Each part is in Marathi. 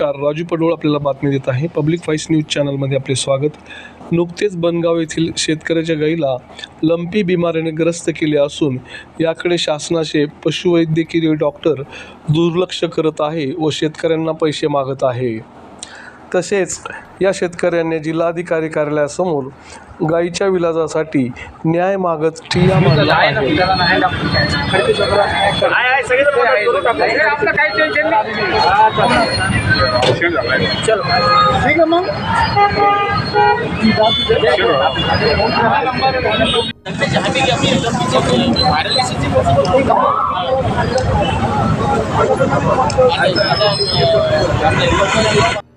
राजू पडोळ आपल्याला बातमी देत आहे. पब्लिक व्हॉइस न्यूज चॅनलमध्ये आपले स्वागत. नुकतेच बनगाव येथील शेतकऱ्याच्या गाईला लंपी बिमारीने ग्रस्त केले असून याकडे शासनाचे पशुवैद्यकीय डॉक्टर दुर्लक्ष करत आहे व शेतकऱ्यांना पैसे मागत आहे. तसेच या शेतकऱ्यांनी जिल्हाधिकारी कार्यालयासमोर गायीच्या विलाजासाठी न्याय मागत ठिय्या आहे? आहे मग.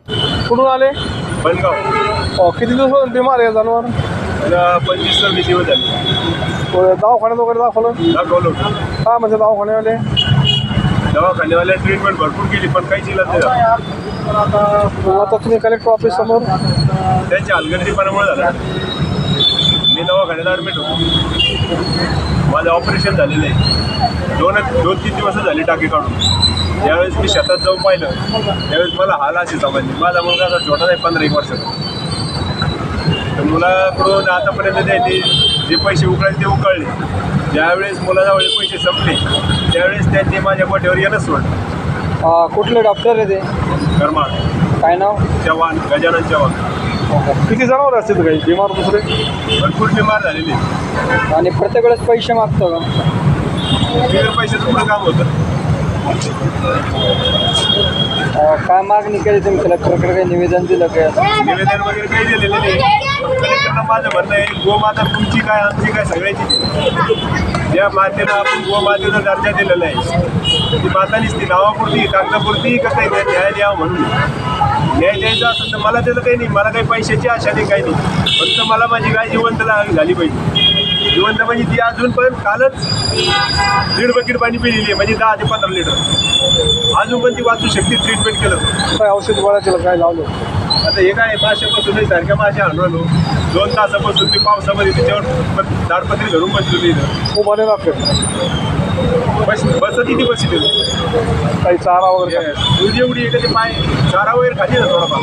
कुठून आले? बनगाव किती दिवस बिमार आहे जनावर? पंचवीस सव्वीस दिवस झाले. दवाखान्यात वगैरे दाखवलं? दाखवलं. काय म्हणजे दवाखान्यावाले? दवाखान्यावाल्या ट्रीटमेंट भरपूर केली पण काहीच इलाज नाही. आता तुम्ही कलेक्टर ऑफिस समोर? त्यांच्या हलगर्जीपणामुळे झालं. मी दवाखान्यात ॲडमिट होतो. माझं ऑपरेशन झालेलं आहे. दोन दोन तीन दिवस झाले टाके काढून. ज्यावेळेस मी शेतात जाऊन पाहिलं त्यावेळेस मला हाल असे समजले. माझा मुलगा असा छोटा आहे पंधरा एक वर्षाचा. तर मुलाकडून आतापर्यंत त्यांनी जे पैसे उकळले ते उकळले. ज्यावेळेस मुलाजवळ पैसे संपले त्यावेळेस त्यांनी माझ्या मोठ्यावर येणं सोडलं. कुठले डॉक्टर आहे ते? करमाळ. काय नाव? चव्हाण गजानन चव्हाण. किती जनावर असतील काही? बिमार दुसरे? भरपूर बिमार झालेले आणि प्रत्येक वेळेस पैसे मागतो का? बिगर पैशाचं पुढं काम होतं. काय मागणी केली तुम्ही? कलेक्टरकडे काही निवेदन दिलं काय निवेदन वगैरे काही दिलेलं नाही. कलेक्टरला माझं म्हणणं आहे गोमाता तुमची काय आमची काय सगळ्याची? ज्या मातेनं आपण गोमातेचा दर्जा दिलेला आहे. ती मातानीच ती नावापुरती कागदापुरती का काही न्याय द्यावा म्हणून? न्याय द्यायचा असेल तर मला त्याचं काही नाही. मला काही पैशाची आशा नाही काही नाही. फक्त मला माझी गाय जिवंत झाली पाहिजे. जिवंत म्हणजे ती अजून पण कालच दीड बकेट पाणी पिलेली आहे. म्हणजे दहा ते पंधरा लिटर. अजून पण ती वाचू शकते ट्रीटमेंट केलं. काय औषध गोळ्याचं काय लावलं? आता हे काय माशापासून सारख्या माशा आणलो दोन तासापासून मी पावसामध्ये त्याच्यावर दाडपत्री धरून बसलो इथं. खूप आले लागते बस बसत किती बसली काही चारा वगैरे तुझी एवढी आहे का ते पाय? चारा वगैरे खाली ना थोडाफार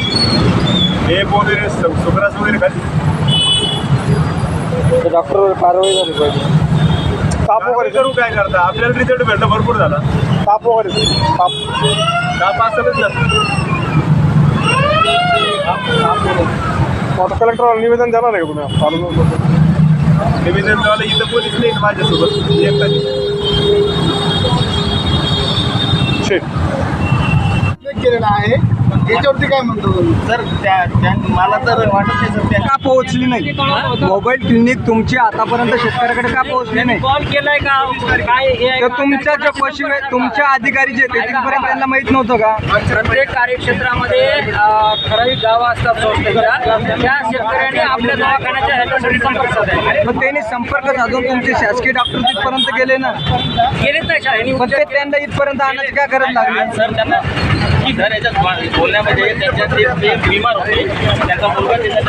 हे वगैरे सुग्रास वगैरे खाली डॉक्टर कारवाई झाली पाहिजे. ताप वगैरे करू काय करता? आपल्याला रिझल्ट भेटणं भरपूर झाला. ताप वगैरे. ताप. का असेलच ना आता कलेक्टर निवेदन देणार आहे का तुम्ही? निवेदन द्यायला इथं पोलीस नाही माझ्यासोबत. मी एकटाच आहे. केलेला आहे याच्यावरती काय म्हणतो सर त्या त्या- मला तर वाटत नाही सर त्या का पोहोचली नाही? मोबाईल क्लिनिक तुमची आतापर्यंत शेतकऱ्याकडे का पोहोचली नाही? कॉल केलाय का? काय हे आहे? तर का? तुमच्या जे पशु तुमच्या अधिकारी जे आहेत, ते तिथपर्यंत त्यांना माहीत नव्हतं का? प्रत्येक कार्यक्षेत्रामध्ये अं, ठराविक गावं असतात संस्थेच्या. त्या शेतकऱ्यांनी आपल्या दवाखान्याच्या ह्याच्यासाठी संपर्क साधायचा मग त्यांनी संपर्क साधून तुमचे शासकीय डॉक्टर तिथपर्यंत गेले ना? गेलेच नाही शाळेने. पण ते त्यांना इथपर्यंत आणण्याची काय गरज लागली? सर त्यांना की सर याच्यात बोलण्यामध्ये त्यांच्या ते बिमार होते त्यांचा मुलगा त्याच्या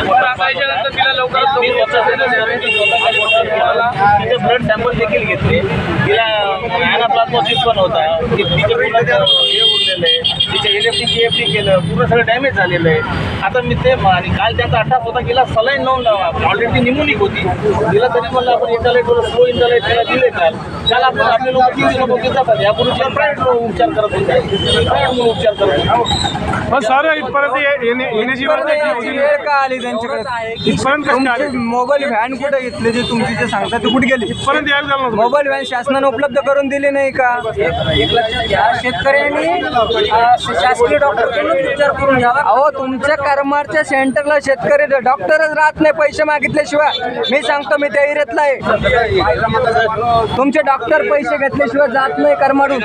मी स्वतः तिथे सर, मी स्वतः त्या पोटात तुम्हाला तिथे ब्लड सॅम्पल देखील घेतले. तिला अॅनाप्लाझ्मोसिस पण होता. ती- तिच्या मुलाचं हे उरलेलं आहे. एफ टी के एफ टी केलं पूर्ण सगळं डॅमेज झालेलं आहे. आता मी ते आणि काल त्यांचा अट्टास होता गेला सलाईन लावून ऑलरेडी निमोनिक होती. तिला तरी म्हणलं आपण इंटरलेट स्लो इंटरलेट तिला दिले काल. काल आपण आपले लोक तीन लोक घेत जातात. यापूर्वी प्रायव्हेट उपचार करत होते. प्रायव्हेट म्हणून उपचार करत होते. सर इथपर्यंत का आली त्यांच्याकडे. मोबाईल व्हॅन कुठे घेतली जे तुमची जे सांगतात ते कुठे गेली? इथपर्यंत यायला झालं मोबाईल व्हॅन शासनाने उपलब्ध करून दिली नाही का? एक लक्षात घ्या शेतकऱ्यांनी उपचार करून घ्यावा अहो तुमच्या करमाडच्या सेंटरला शेतकरी डॉक्टरच राहत नाही पैसे मागितल्याशिवाय. मी सांगतो मी त्या एरियातला आहे. तुमचे डॉक्टर पैसे घेतल्याशिवाय जात नाही करमाडून.